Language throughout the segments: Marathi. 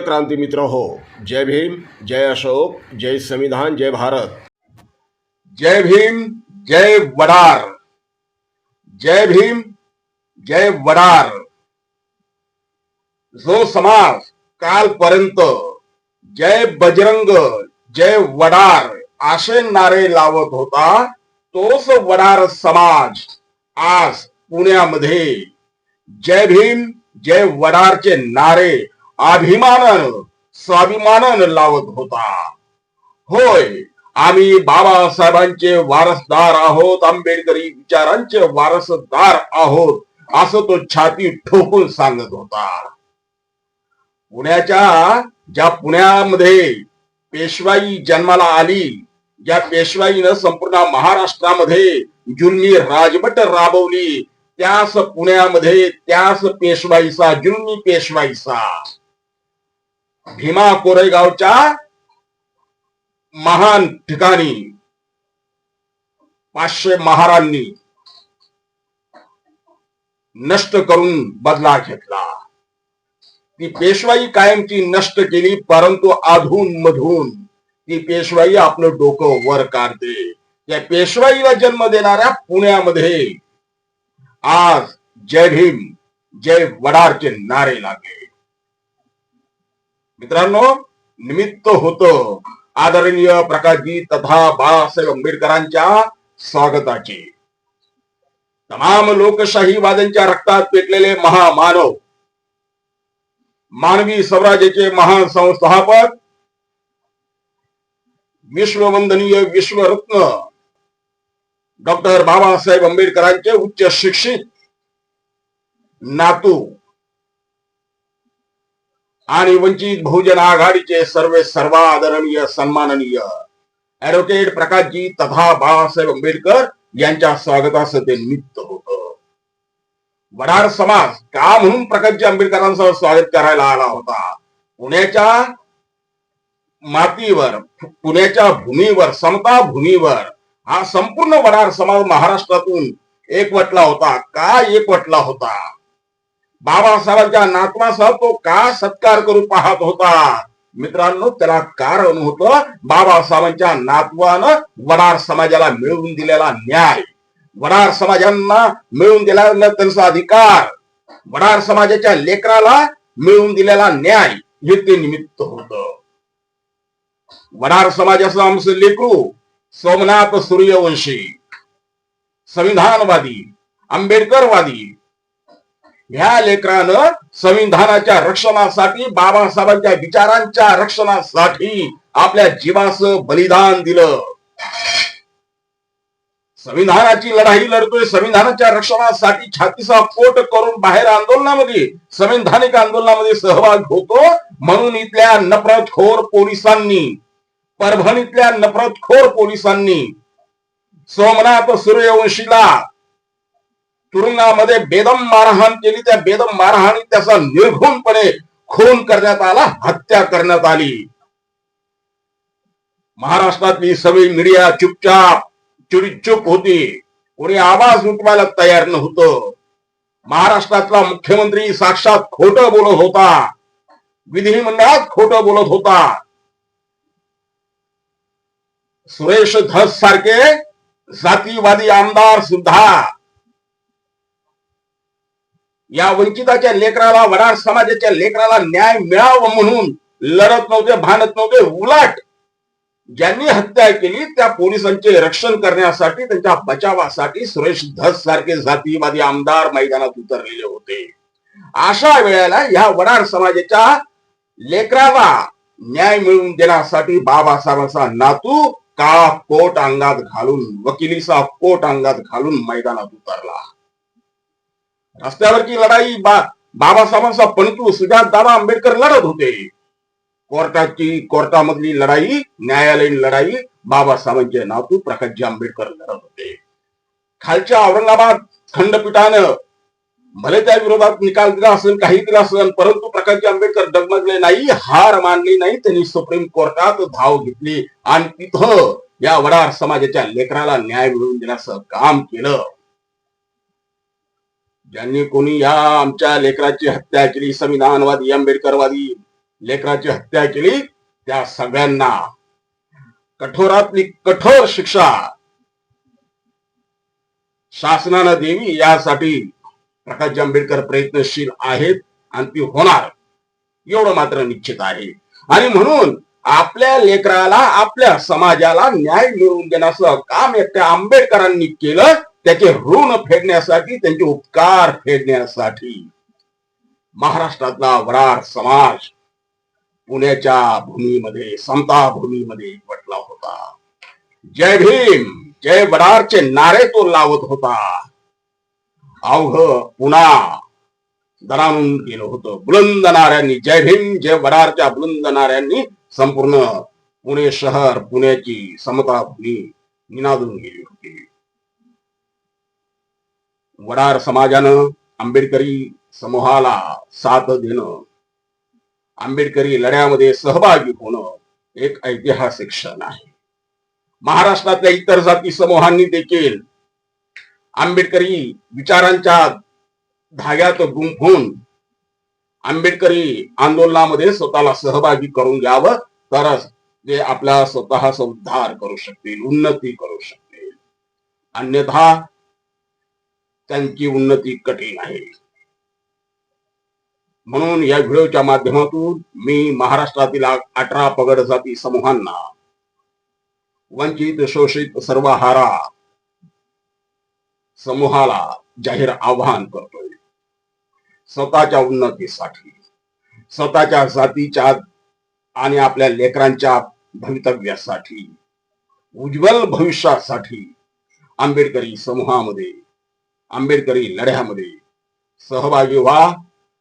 क्रांती मित्र हो, जय भीम, जय अशोक, जय संविधान, जय भारत। जय भीम, जय वडार। जय भीम, जय वडार। जो समाज कालपर्यंत जय बजरंग, जय वडार असे नारे लावत होता, तोच वडार समाज आज पुण्यामध्ये. जय भीम, जय वडारचे नारे अभिमानानं स्वाभिमानानं लावत होता. होय आम्ही बाबासाहेबांचे वारसदार आहोत आंबेडकरी विचारांचे वारसदार आहोत असं तो छाती ठोकून सांगत होता. पुण्याच्या ज्या पुण्यामध्ये पेशवाई जन्माला आली ज्या पेशवाईनं संपूर्ण महाराष्ट्रामध्ये जुलमी राजवट राबवली त्याच पुण्यामध्ये त्याच पेशवाईचा जुलमी पेशवाईचा. भीमा कोरेगावच्या महान ठिकाणी पाचशे महारांनी नष्ट करून बदला घेतला. ती पेशवाई कायमची नष्ट केली परंतु अधून मधून ती पेशवाई आपलं डोकं वर काढते. या पेशवाईला जन्म देणाऱ्या पुण्यामध्ये आज जय भीम जय वडारचे नारे लागले. मित्रांनो निमित्त होतं. आदरणीय प्रकाशजी तथा बाळासाहेब आंबेडकरांच्या स्वागताचे. तमाम लोकशाहीवाद्यांच्या रक्तात पेटलेले महामानव मानवी स्वराज्याचे महान संस्थापक विश्ववंदनीय विश्वरत्न डॉक्टर बाबासाहेब आंबेडकरांचे उच्च शिक्षित नातू आणि वंचित बहुजन आघाडीचे सर्वे सर्वादरणीय सन्माननीय. ऍडव्होकेट प्रकाशजी तथा बाळासाहेब आंबेडकर यांच्या स्वागताचं ते निमित्त होत. वडार समाज का म्हणून प्रकाशजी आंबेडकरांसह स्वागत करायला आला होता? पुण्याच्या मातीवर पुण्याच्या भूमीवर समता भूमीवर हा संपूर्ण वडार समाज महाराष्ट्रातून एकवटला होता का एकवटला होता? बाबासाहेबांच्या नातवासह तो का सत्कार करू पाहत होता? मित्रांनो त्याला कारण होतं बाबासाहेबांच्या नातवानं वडार समाजाला मिळवून दिलेला न्याय. वडार समाजांना मिळवून दिलेला त्यांचा अधिकार. वडार समाजाच्या लेकराला मिळवून दिलेला न्याय हे ते निमित्त होत. वडार समाजाचं आमचं लेकरू सोमनाथ सूर्यवंशी. संविधानवादी आंबेडकरवादी ह्या लेकरानं संविधानाच्या रक्षणासाठी बाबासाहेबांच्या विचारांच्या रक्षणासाठी आपल्या जीवाचं बलिदान दिलं. संविधानाची लढाई लढतोय संविधानाच्या रक्षणासाठी छातीचा पोट करून बाहेर आंदोलनामध्ये संविधानिक आंदोलनामध्ये सहभाग होतो म्हणून इथल्या नफरतखोर पोलिसांनी परभणीतल्या नफरतखोर पोलिसांनी सोमनाथ सूर्यवंशीला तुरुंगामध्ये बेदम मारहाण केली. त्या बेदम मारहाणी त्याचा निर्घुणपणे खून करण्यात आला हत्या करण्यात आली. महाराष्ट्रातली सगळी मीडिया चुपचाप चुप होती. कोणी आवाज उठवायला तयार नव्हतं. महाराष्ट्रातला मुख्यमंत्री साक्षात खोट बोलत होता. विधिमंडळात खोट बोलत होता. सुरेश धस सारखे जातीवादी आमदार सुद्धा या वंचिताच्या लेकराला वडार समाजाच्या लेकराला न्याय मिळावं म्हणून लढत नव्हते भांडत नव्हते उलट ज्यांनी हत्या केली त्या पोलिसांचे रक्षण करण्यासाठी त्यांच्या बचावासाठी सुरेश धस सारखे जातीवादी आमदार मैदानात उतरलेले होते. अशा वेळेला या वडार समाजाच्या लेकराला न्याय मिळवून देण्यासाठी बाबासाहेबांचा नातू काळा कोट अंगात घालून वकिलीचा कोट अंगात घालून मैदानात उतरला. रस्त्यावरची लढाई बा बाबासाहेबांचा पंतू सुजात दादा आंबेडकर लढत होते. कोर्टाची कोर्टामधली लढाई न्यायालयीन लढाई बाबासाहेबांचे नातू प्रकाशजी आंबेडकर लढत होते. खालच्या औरंगाबाद खंडपीठानं भले त्या विरोधात निकाल दिला असेल काही दिला असेल परंतु प्रकाशजी आंबेडकर डगमगले नाही हार मानली नाही त्यांनी सुप्रीम कोर्टात धाव घेतली आणि तिथं या वडार समाजाच्या लेकराला न्याय मिळवून देण्याचं काम केलं. ज्यांनी कोणी या आमच्या लेकराची हत्या केली संविधानवादी आंबेडकरवादी लेकराची हत्या केली त्या सगळ्यांना कठोरातली कठोर शिक्षा शासनानं द्यावी यासाठी प्रकाश आंबेडकर प्रयत्नशील आहेत आणि ती होणार. एवढं मात्र निश्चित आहे. आणि म्हणून आपल्या लेकराला आपल्या समाजाला न्याय मिळवून देण्याचं काम एकट्या आंबेडकरांनी केलं त्याचे ऋण फेडण्यासाठी त्यांचे उपकार फेडण्यासाठी महाराष्ट्रातला वरार समाज पुण्याच्या भूमीमध्ये समता भूमीमध्ये पटला होता. जय भीम जय वरारचे नारे तो लावत होता. अवघ पुन्हा दरानून गेलं होतं. बुलंद नाऱ्यांनी जय भीम जय वरारच्या बुलंद नाऱ्यांनी संपूर्ण पुणे शहर पुण्याची समता भूमी निनादून गेली होती. वडार समाजानं आंबेडकरी समूहाला साथ देणं आंबेडकरी लढ्यामध्ये सहभागी होणं एक ऐतिहासिक क्षण आहे. महाराष्ट्रातल्या इतर जाती समूहांनी देखील आंबेडकरी विचारांच्या धाग्यात गुंफून आंबेडकरी आंदोलनामध्ये स्वतःला सहभागी करून घ्यावं तरच ते आपला स्वतःचा उद्धार करू शकतील उन्नती करू शकतील. अन्यथा त्यांची उन्नती कठीण आहे. म्हणून या व्हिडिओच्या माध्यमातून मी महाराष्ट्रातील अठरा पगड जाती समूहांना वंचित शोषित सर्वहारा समूहाला जाहीर आवाहन करतोय. स्वतःच्या उन्नतीसाठी स्वतःच्या जातीच्या आणि आपल्या लेकरांच्या भवितव्यासाठी उज्ज्वल भविष्यासाठी आंबेडकरी समूहामध्ये आंबेडकरी लढ्यामध्ये सहभागी व्हा.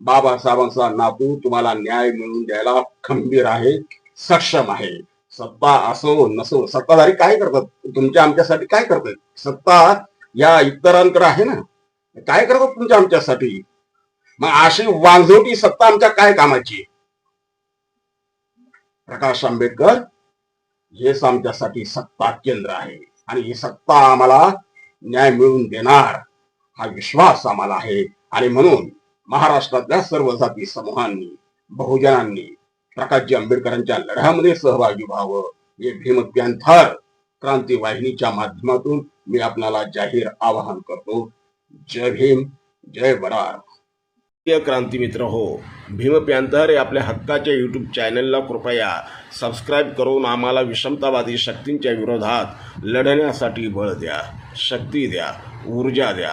बाबासाहेबांचा नातू तुम्हाला न्याय मिळवून द्यायला खंबीर आहे सक्षम आहे. सत्ता असो नसो सत्ताधारी काय करतात? तुमच्या आमच्यासाठी काय करतात? सत्ता या इतरांकडे आहे ना. काय करतात तुमच्या आमच्यासाठी? मग अशी वांझोटी सत्ता आमच्या काय कामाची? प्रकाश आंबेडकर हेच आमच्यासाठी सत्ता केंद्र आहे. आणि ही सत्ता आम्हाला न्याय मिळवून देणार. हा विश्वास आम्हाला आहे. आणि म्हणून महाराष्ट्रातल्या सर्व जाती समूहांनी बहुजनांनी प्रकाशजी आंबेडकरांच्या लढ्यामध्ये सहभागी व्हावं. हे भीम पॅन्थर क्रांती वाहिनीच्या माध्यमातून मी आपल्याला जाहीर आवाहन करतो. जय भीम जय बरार क्रांती मित्र हो भीम पॅन्थर या आपल्या हक्काच्या यूट्यूब चॅनलला कृपया सबस्क्राईब करून आम्हाला विषमतावादी शक्तींच्या विरोधात लढण्यासाठी बळ द्या शक्ती द्या ऊर्जा द्या.